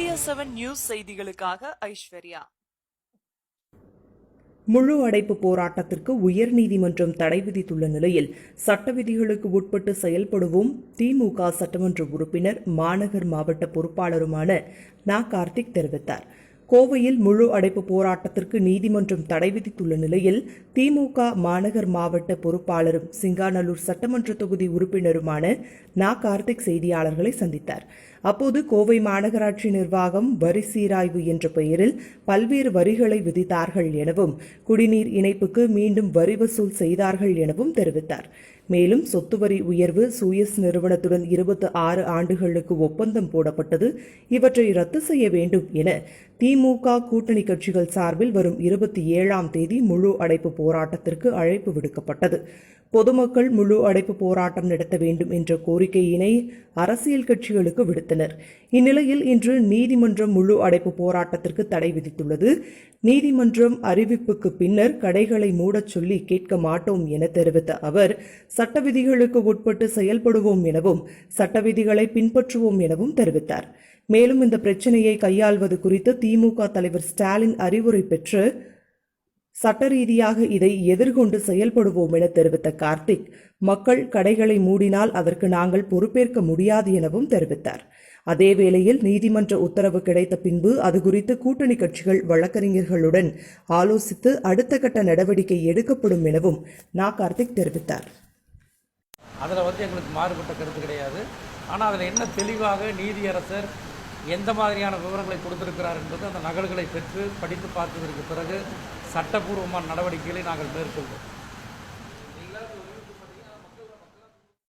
Seven news செய்திகளுக்காக ஐஸ்வர்யா. முழு அடைப்பு போராட்டத்திற்கு உயர்நீதிமன்றம் தடை விதித்துள்ள நிலையில் சட்ட விதிகளுக்கு உட்பட்டு செயல்படுவோம் திமுக சட்டமன்ற உறுப்பினர் மாநகர் மாவட்ட பொறுப்பாளருமான நா கார்த்திக் தெரிவித்தார். கோவையில் முழு அடைப்பு போராட்டத்திற்கு நீதிமன்றம் தடை விதித்துள்ள நிலையில் திமுக மாநகர் மாவட்ட பொறுப்பாளரும் சிங்காநல்லூர் சட்டமன்ற தொகுதி உறுப்பினருமான நா. கார்த்திக் செய்தியாளர்களை சந்தித்தார். அப்போது கோவை மாநகராட்சி நிர்வாகம் வரி சீராய்வு என்ற பெயரில் பல்வேறு வரிகளை விதித்தார்கள் எனவும் குடிநீர் இணைப்புக்கு மீண்டும் வரி வசூல் செய்தார்கள் எனவும் தெரிவித்தார். மேலும் சொத்து வரி உயர்வு சூயஸ் நிறுவனத்துடன் இருபத்தி ஆறு ஆண்டுகளுக்கு ஒப்பந்தம் போடப்பட்டது. இவற்றை ரத்து செய்ய வேண்டும் என திமுக கூட்டணி கட்சிகள் சார்பில் வரும் இருபத்தி ஏழாம் தேதி முழு அடைப்பு போராட்டத்திற்கு அழைப்பு விடுக்கப்பட்டது. பொதுமக்கள் முழு அடைப்பு போராட்டம் நடத்த வேண்டும் என்ற கோரிக்கையினை அரசியல் கட்சிகளுக்கு விடுத்தனர். இந்நிலையில் இன்று நீதிமன்றம் முழு அடைப்பு போராட்டத்திற்கு தடை விதித்துள்ளது. நீதிமன்றம் அறிவிப்புக்கு பின்னர் கடைகளை மூடச் சொல்லி கேட்க மாட்டோம் என தெரிவித்த அவர் சட்ட விதிகளுக்கு உட்பட்டு செயல்படுவோம் எனவும் சட்ட விதிகளை பின்பற்றுவோம் எனவும் தெரிவித்தார். மேலும் இந்த பிரச்சனையை கையாள்வது குறித்து திமுக தலைவர் ஸ்டாலின் அறிவுரை பெற்று சட்ட ரீதியாக இதை எதிர்கொண்டு செயல்படுவோம் என தெரிவித்த கார்த்திக் மக்கள் கடைகளை மூடினால் அதற்கு நாங்கள் பொறுப்பேற்க முடியாது எனவும் தெரிவித்தார். அதேவேளையில் நீதிமன்ற உத்தரவு கிடைத்த பின்பு அது குறித்து கூட்டணி கட்சிகள் வழக்கறிஞர்களுடன் ஆலோசித்து அடுத்த கட்ட நடவடிக்கை எடுக்கப்படும் எனவும் நா. கார்த்திக் தெரிவித்தார். அதில் வந்து எங்களுக்கு மாறுபட்ட கருத்து கிடையாது. ஆனால் அதில் என்ன தெளிவாக நீதியரசர் எந்த மாதிரியான விவரங்களை கொடுத்திருக்கிறார் என்பது அந்த நகல்களை பெற்று படித்து பார்த்ததற்கு பிறகு சட்டபூர்வமான நடவடிக்கைகளை நாங்கள் மேற்கொள்வோம்.